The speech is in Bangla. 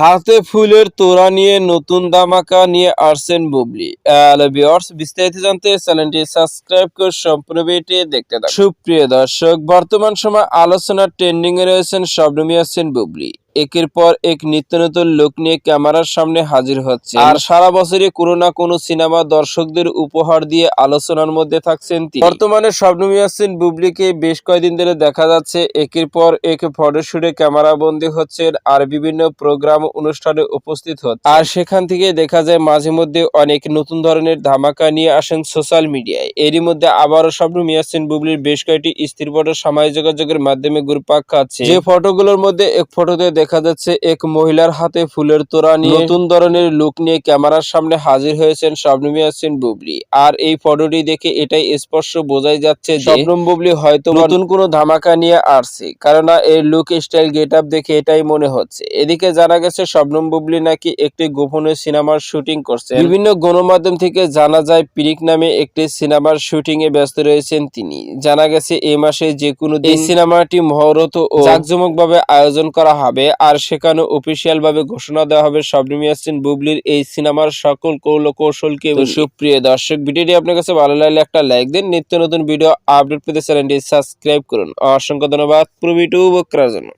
হাতে ফুলের তোড়া নিয়ে নতুন দামাকা নিয়ে আসছেন বুবলি। বিস্তারিত জানতে চ্যানেলটি সাবস্ক্রাইব করে সম্পূর্ণ দেখতে থাকুন। সুপ্রিয় দর্শক, বর্তমান সময় আলোচনার ট্রেন্ডিং এ রয়েছেন শবনমী আসছেন বুবলি। একের পর এক নিত্য নতুন লোক নিয়ে ক্যামেরার সামনে হাজির হচ্ছে আর সারা বছরই কোনো না কোনো সিনেমা দর্শকদের উপহার দিয়ে আলোচনার মধ্যে থাকছেন তিনি। বর্তমানে শবনম ইয়াসিন বুবলিকে বেশ কয়েকদিন ধরে দেখা যাচ্ছে। একের পর এক ফটোশুটে ক্যামেরা বন্দী হচ্ছেন আর বিভিন্ন প্রোগ্রাম অনুষ্ঠানে উপস্থিত হচ্ছে আর সেখান থেকে দেখা যায় মাঝে মধ্যে অনেক নতুন ধরনের ধামাকা নিয়ে আসেন সোশ্যাল মিডিয়ায়। এরই মধ্যে আবারও শবনম ইয়াসিন বুবলির বেশ কয়েকটি স্থির ফটো সামাজিক যোগাযোগের মাধ্যমে ঘুরপাক খাচ্ছে। যে ফটোগুলোর মধ্যে এক ফটোতে দেখা যাচ্ছে এক মহিলার হাতে ফুলের তোড়া নিয়ে নতুন ধরনের লুক নিয়ে ক্যামেরার সামনে হাজির হয়েছেন শবনম ইয়াসিন বুবলি। আর এই ফটোটি দেখে এটাই স্পষ্ট বোঝাই যাচ্ছে শবনম বুবলি হয়তো নতুন কোনো ধামাকা নিয়ে আসছে। কারণ এর লুক স্টাইল গেট আপ দেখে এটাই মনে হচ্ছে। এদিকে জানা গেছে শবনম বুবলি নাকি একটি গোপনে সিনেমার শুটিং করছে বিভিন্ন গণমাধ্যম থেকে জানা যায় পিরিক নামে একটি সিনেমার শুটিং এ ব্যস্ত রয়েছেন তিনি। জানা গেছে এই মাসে যে কোনো দিন এই সিনেমাটি মহরত ও জাঁকজমক ভাবে আয়োজন করা হবে। আর সেখানে অফিসিয়াল ভাবে ঘোষণা দেওয়া হবে শবনম ইয়াসিন বুবলির এই সিনেমার সকল কৌল কৌশলকে। সুপ্রিয় দর্শক, ভিডিওটি আপনার কাছে ভালো লাগলে একটা লাইক দিন। নিত্য নতুন ভিডিও আপডেট পেতে চ্যানেলটি সাবস্ক্রাইব করুন। অসংখ্য ধন্যবাদ। প্রবি টু বক্রার জন্য